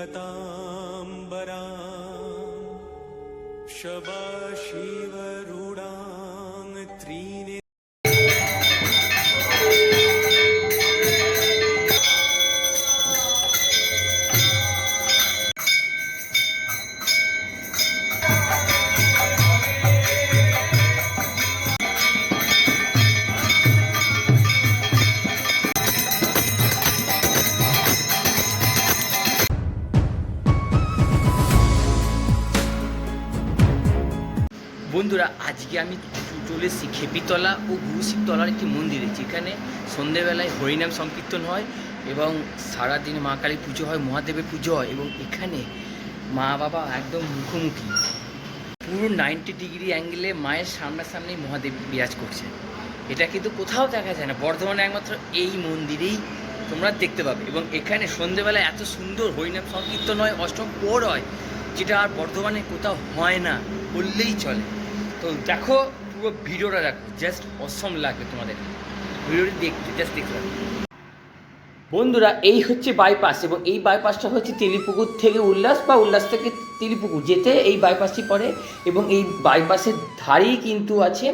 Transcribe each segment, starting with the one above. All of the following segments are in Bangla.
गताम्बरा शबा शबाशीव আজকে আমি চলে এসেছি খেপিতলা ও গুরুশিবতলার একটি মন্দিরে, যেখানে সন্ধেবেলায় হরিনাম সংকীর্তন হয় এবং সারাদিন মা কালী পুজো হয়, মহাদেবের পুজো হয় এবং এখানে মা বাবা একদম মুখোমুখি। পুরো নাইনটি ডিগ্রি অ্যাঙ্গেলে মায়ের সামনাসামনি মহাদেব বিরাজ করছে। এটা কিন্তু কোথাও দেখা যায় না, বর্ধমানে একমাত্র এই মন্দিরেই তোমরা দেখতে পাবে এবং এখানে সন্ধেবেলায় এত সুন্দর হরিনাম সংকীর্তন হয়, অষ্টম পোর হয়, যেটা আর বর্ধমানে কোথাও হয় না, বললেই চলে। তো দেখো পুরো ভিডিওটা দেখো জাস্ট অসম লাগে তোমাদের। ভিডিওটি দেখতে জাস্ট দেখতে বন্ধুরা, এই হচ্ছে বাইপাস এবং এই বাইপাসটা হচ্ছে তেলিপুকুর থেকে উল্লাস বা উল্লাস থেকে তেলিপুকুর, যেতে এই বাইপাসটি পড়ে এবং এই বাইপাসের ধারেই কিন্তু আছে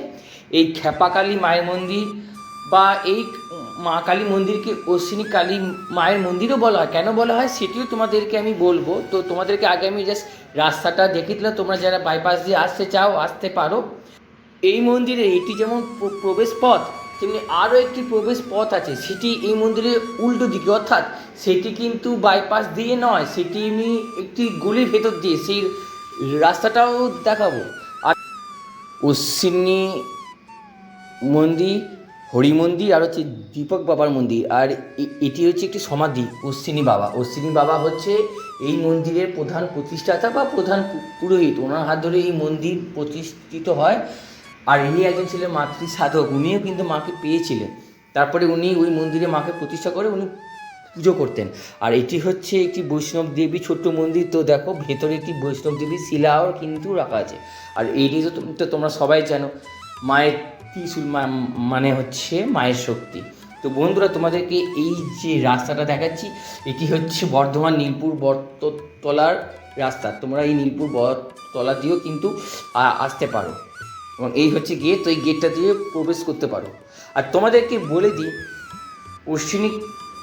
এই খেপাকালী মায়ের মন্দির বা এই মা কালী মন্দিরকে, অশ্বিনী কালী মায়ের মন্দিরও বলা হয়। কেন বলা হয়? সেটিও তোমাদেরকে আমি বলব। তো তোমাদেরকে আগে আমি জাস্ট রাস্তাটা দেখিয়ে দিলাম। তোমরা যারা বাইপাস দিয়ে আসতে চাও, আসতে পারো। এই মন্দিরে এটি যেমন প্র- প্রবেশ পথ, তেমনি আরও একটি প্রবেশ পথ আছে। সেটি এই মন্দিরের উল্টো দিকে, অর্থাৎ সেটি কিন্তু বাইপাস দিয়ে নয়, সেটি এমনি একটি গলির ভেতর দিয়ে। সেই রাস্তাটাও দেখাবো। আর অশ্বিনী মন্দির হরি মন্দির আর হচ্ছে দীপক বাবার মন্দির, আর এটি হচ্ছে একটি সমাধি, অশ্বিনী বাবা। অশ্বিনী বাবা হচ্ছে এই মন্দিরের প্রধান প্রতিষ্ঠাতা বা প্রধান পুরোহিত। ওনার হাত ধরে এই মন্দির প্রতিষ্ঠিত হয়। আর ইনি একজন ছিলেন মাতৃ সাধক উনিও কিন্তু মাকে পেয়েছিলেন। তারপরে উনি ওই মন্দিরে মাকে প্রতিষ্ঠা করে, উনি পুজো করতেন। আর এটি হচ্ছে একটি বৈষ্ণব দেবী ছোট্ট মন্দির। তো দেখো, ভেতরে একটি বৈষ্ণব দেবীর শিলাও কিন্তু রাখা আছে। আর এইটি তো তোমরা সবাই জানো, মায়ের ত্রিশূল মানে হচ্ছে মায়ের শক্তি। তো বন্ধুরা, তোমাদেরকে এই যে রাস্তাটা দেখাচ্ছি, এটি হচ্ছে বর্ধমান নীলপুর বটতলার রাস্তা। তোমরা এই নীলপুর বটতলা দিয়েও কিন্তু আসতে পারো। এবং এই হচ্ছে গেট, তো এই গেটটা দিয়ে প্রবেশ করতে পারো। আর তোমাদেরকে বলে দিই, অশ্বিনী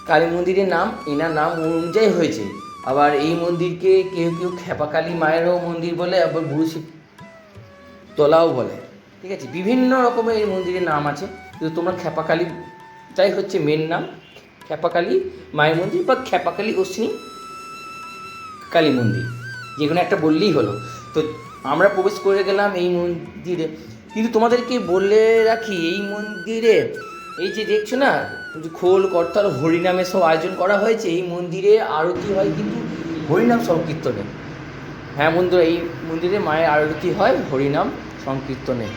কালী মন্দিরের নাম, এনার নাম অনুযায়ী হয়েছে। আবার এই মন্দিরকে কেউ কেউ খেপাকালী মায়েরও মন্দির বলে, আবার গুরু তলাও বলে। ঠিক আছে? বিভিন্ন রকমের এই মন্দিরের নাম আছে। কিন্তু তোমরা খেপাকালীটাই হচ্ছে মেন নাম খেপাকালী মায়ের মন্দির বা খেপাকালী অশ্বিনী কালী মন্দির। যে কোনো একটা বললেই হলো। তো আমরা প্রবেশ করে গেলাম এই মন্দিরে। কিন্তু তোমাদেরকে বলে রাখি, এই মন্দিরে এই যে দেখছ না খোল, করতাল হরিনামে সব আয়োজন করা হয়েছে। এই মন্দিরে আরতি হয় কিন্তু হরিনাম সংকীর্তনে। হ্যাঁ বন্ধুরা, এই মন্দিরে মায়ের আরতি হয় হরিনাম সংকীর্তনে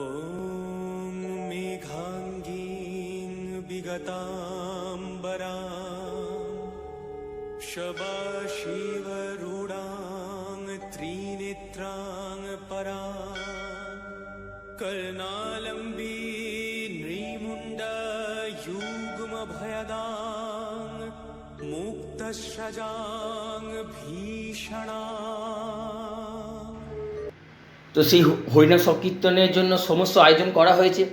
ॐ मेघाङ्गीं विगताम्बरा शबाशिवरूढां त्रिनेत्रां परा कर्णालम्बी नृमुण्डयुग्मभयदां मुक्तश्रजां भीषणा তো সেই হরিনাম সংকীর্তনের জন্য সমস্ত আয়োজন করা হয়েছে।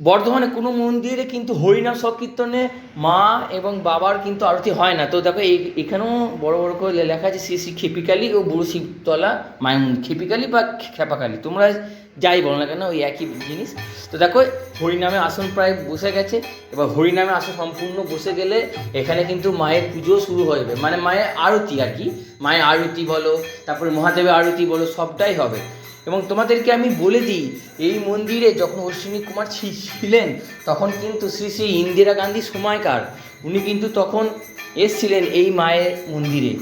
বর্ধমানে কোনো মন্দিরে কিন্তু হরিনাম সংকীর্তনে মা এবং বাবার কিন্তু আরতি হয় না। তো দেখো এই, এখানেও বড় বড় করে লেখা আছে শ্রী শ্রী খেপিকালী ও বুড়ো শিবতলা মায়ের মন্দির খেপিকালী বা খেপাকালী, তোমরা যাই বলো না কেন, ওই একই জিনিস। তো দেখো হরিনামে আসন প্রায় বসে গেছে। এবার হরিনামে আসন সম্পূর্ণ বসে গেলে এখানে কিন্তু মায়ের পুজো শুরু হয়ে যাবে। মানে মায়ের আরতি আর কি। মায়ের আরতি বলো, তারপরে মহাদেবের আরতি বলো, সবটাই হবে। এবং তোমাদেরকে আমি বলে দিই, এই মন্দিরে যখন অশ্বিনী কুমার ছিলেন, তখন কিন্তু শ্রী শ্রী ইন্দিরা গান্ধী সময়কার, উনি কিন্তু তখন এসছিলেন এই মায়ের মন্দিরে।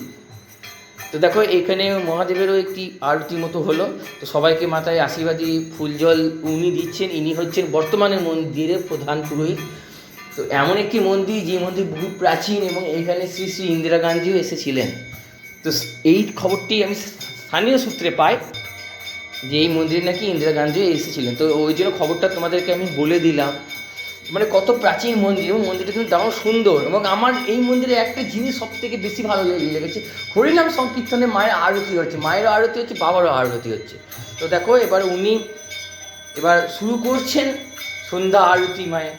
তো দেখো, এখানে মহাদেবেরও একটি আরতি মতো হলো। তো সবাইকে মাথায় আশীর্বাদী ফুল জল উনি দিচ্ছেন, ইনি হচ্ছেন বর্তমানে মন্দিরের প্রধান পুরোহিত। তো এমন একটি মন্দির, যে মন্দির বহু প্রাচীন এবং এখানে শ্রী শ্রী ইন্দিরা গান্ধীও এসেছিলেন। তো এই খবরটি আমি স্থানীয় সূত্রে পাই। যে এই মন্দিরে নাকি ইন্দিরা গান্ধী এসেছিলেন। তো ওই জন্য খবরটা তোমাদেরকে আমি বলে দিলাম। মানে কত প্রাচীন মন্দির এবং মন্দিরটা কিন্তু দারুণ সুন্দর এবং আমার এই মন্দিরে একটা জিনিস সব থেকে বেশি ভালো লেগে- লেগেছে হরিনাম সংকীর্তনে মায়ের আরতি হচ্ছে মায়েরও আরতি হচ্ছে, বাবারও আরতি হচ্ছে। তো দেখো, এবার উনি এবার শুরু করছেন সন্ধ্যা আরতি মায়ের।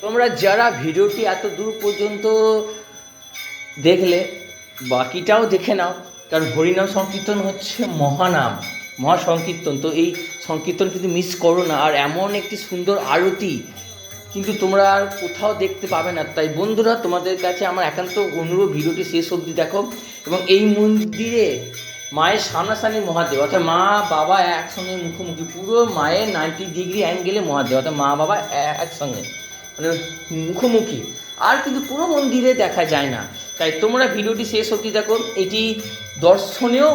তোমরা যারা ভিডিওটি এত দূর পর্যন্ত দেখলে, বাকিটাও দেখে নাও। কারণ হরিনাম সংকীর্তন হচ্ছে মহানাম মহা সংকীর্তন তো এই সংকীর্তন কিন্তু মিস করো না। আর এমন একটি সুন্দর আরতি কিন্তু তোমরা আর কোথাও দেখতে পাবে না। তাই বন্ধুরা, তোমাদের কাছে আমার একান্ত অনুরোধ, ভিডিওটি শেষ অবধি দেখো এবং এই মন্দিরে মায়ের সামনাসামনি মহাদেব, অর্থাৎ মা, বাবা একসঙ্গে মুখোমুখি। পুরো মায়ের নাইনটি ডিগ্রি অ্যাঙ্গেলে মহাদেব, অর্থাৎ মা, বাবা একসঙ্গে। মানে মুখোমুখি। আর কিন্তু কোনো মন্দিরে দেখা যায় না। তাই তোমরা ভিডিওটি শেষ অবধি দেখো। এটি দর্শনেও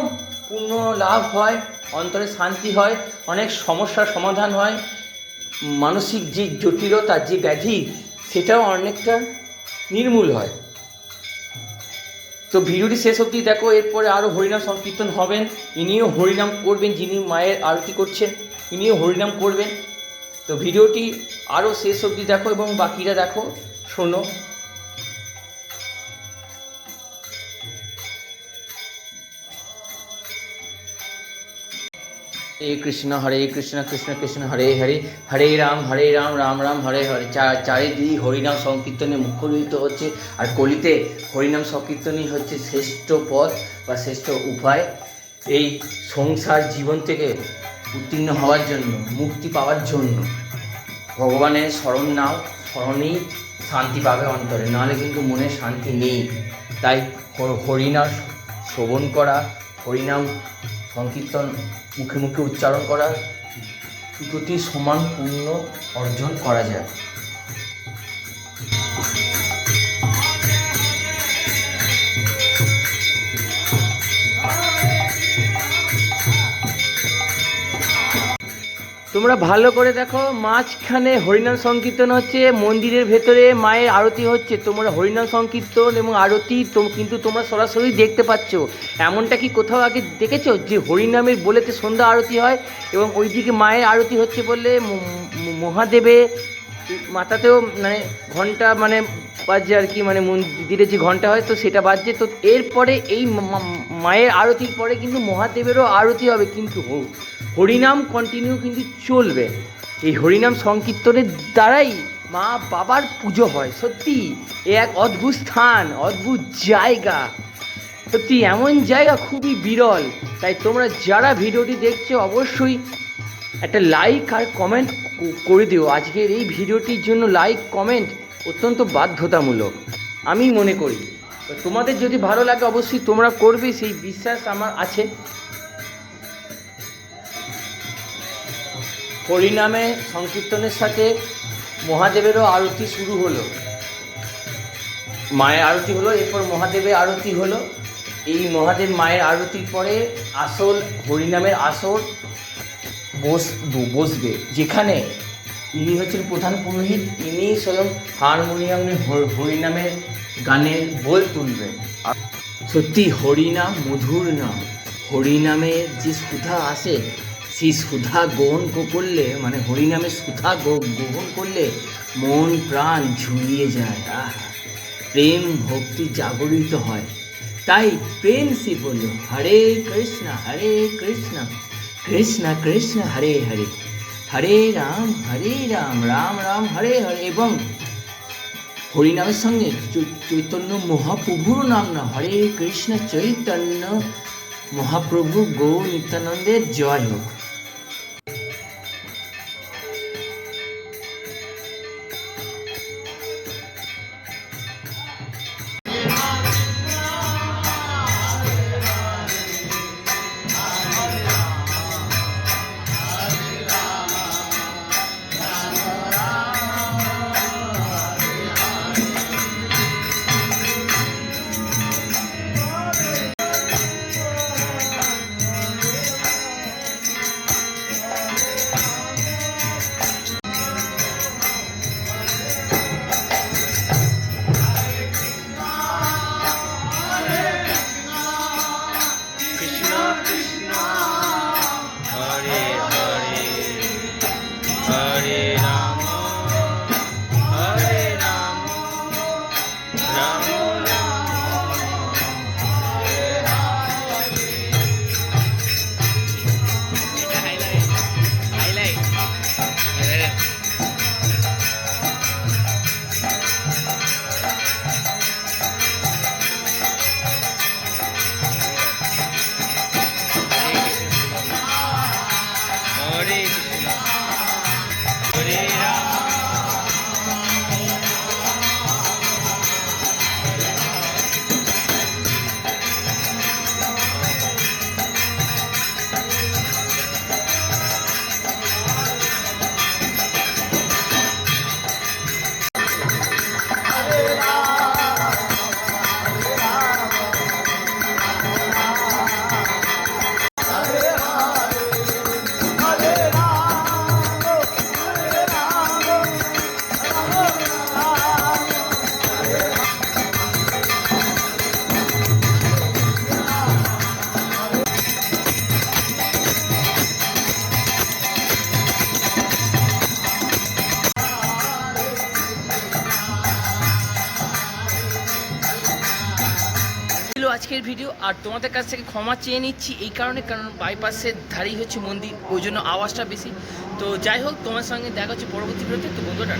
পূর্ণ লাভ হয়, অন্তরে শান্তি হয়, অনেক সমস্যার সমাধান হয়, মানসিক যে জটিলতা, যে ব্যাধি, সেটাও অনেকটা নির্মূল হয়। তো ভিডিওটি শেষ অবধি দেখো, এরপরে আরও হরিনাম সংকীর্তন হবেন। ইনিও হরিনাম করবেন, যিনি মায়ের আরতি করছেন ইনিও হরিনাম করবেন। তো ভিডিওটি আরও শেষ অবধি দেখো এবং বাকিরা দেখো, শোনো। হরে কৃষ্ণ হরে কৃষ্ণ কৃষ্ণ কৃষ্ণ হরে হরে হরে রাম হরে রাম রাম রাম, হরে হরে। চারিদিকে হরিনাম সংকীর্তনে মুখরিত হচ্ছে। আর কলিতে হরিনাম সংকীর্তনই হচ্ছে শ্রেষ্ঠ পথ বা শ্রেষ্ঠ উপায়। এই সংসার জীবন থেকে উত্তীর্ণ হওয়ার জন্য, মুক্তি পাওয়ার জন্য ভগবানের স্মরণ নাও, স্মরণেই শান্তি পাবে অন্তরে। নাহলে কিন্তু মনে শান্তি নেই। তাই হরিনাম শ্রবণ করা, হরিনাম সংকীর্তন মুখে মুখে উচ্চারণ করা দুটোতেই সমান পূর্ণ অর্জন করা যায়। তোমরা ভালো করে দেখো, মাঝখানে হরিনাম সংকীর্তন হচ্ছে, মন্দিরের ভেতরে মায়ের আরতি হচ্ছে, তোমরা হরিনাম সংকীর্তন এবং আরতি তো কিন্তু তোমরা সরাসরি দেখতে পাচ্ছ। এমনটা কি কোথাও আগে দেখেছ যে হরিনামের বলেতে সন্ধ্যা আরতি হয় এবং ওইদিকে মায়ের আরতি হচ্ছে বলে মহাদেবে মাথাতেও মানে ঘণ্টা মানে বাজছে আর কি মানে মন্দিরে যে ঘণ্টা হয় তো সেটা বাজছে। তো এরপরে এই মায়ের আরতির পরে কিন্তু মহাদেবেরও আরতি হবে। কিন্তু হ- হরিনাম কন্টিনিউ কিন্তু চলবে। এই হরিনাম সংকীর্তনের দ্বারাই মা বাবার পুজো হয়। সত্যি, এ এক অদ্ভুত স্থান, অদ্ভুত জায়গা। সত্যি, এমন জায়গা খুবই বিরল। তাই তোমরা যারা ভিডিওটি দেখছ, অবশ্যই একটা লাইক আর কমেন্ট করে দিও। আজকের এই ভিডিওটির জন্য লাইক কমেন্ট অত্যন্ত বাধ্যতামূলক। আমি মনে করি। তোমাদের যদি ভালো লাগে, অবশ্যই তোমরা করবে। সেই বিশ্বাস আমার আছে। হরিনামে সংকীর্তনের সাথে মহাদেবেরও আরতি শুরু হলো। মায়ের আরতি হলো, এরপর মহাদেবের আরতি হলো। এই মহাদেব মায়ের আরতির পরে আসল হরিনামের আসল বস বসবে। যেখানে ইনি হচ্ছেন প্রধান পুরোহিত, ইনি স্বয়ং হারমোনিয়াম হরিনামের গানের বোল তুলবেন। সত্যি হরিনাম মধুর নাম। হরিনামের যে সুধা আসে সেই সুধা গ্রহণ করলে মানে হরিনামের সুধা গ্রহণ করলে মন প্রাণ ঝুলিয়ে যায়। আহ, প্রেম ভক্তি জাগরিত হয়। তাই প্রেম সে বলল হরে কৃষ্ণ হরে কৃষ্ণ কৃষ্ণ কৃষ্ণ, হরে হরে হরে রাম হরে রাম রাম রাম, হরে হরে। এবং হরিনামের সঙ্গে চৈতন্য মহাপ্রভুর নাম না, হরে কৃষ্ণ চৈতন্য মহাপ্রভু গৌ নিত্যানন্দের জয় হোক। আজকের ভিডিও আর তোমাদের কাছ থেকে ক্ষমা চেয়ে নিচ্ছি এই কারণে, কারণ বাইপাসের ধারেই হচ্ছে মন্দির, ওই জন্য আওয়াজটা বেশি। তো যাই হোক, তোমার সঙ্গে দেখা হচ্ছে পরবর্তী ভিডিওতে তো বন্ধুরা।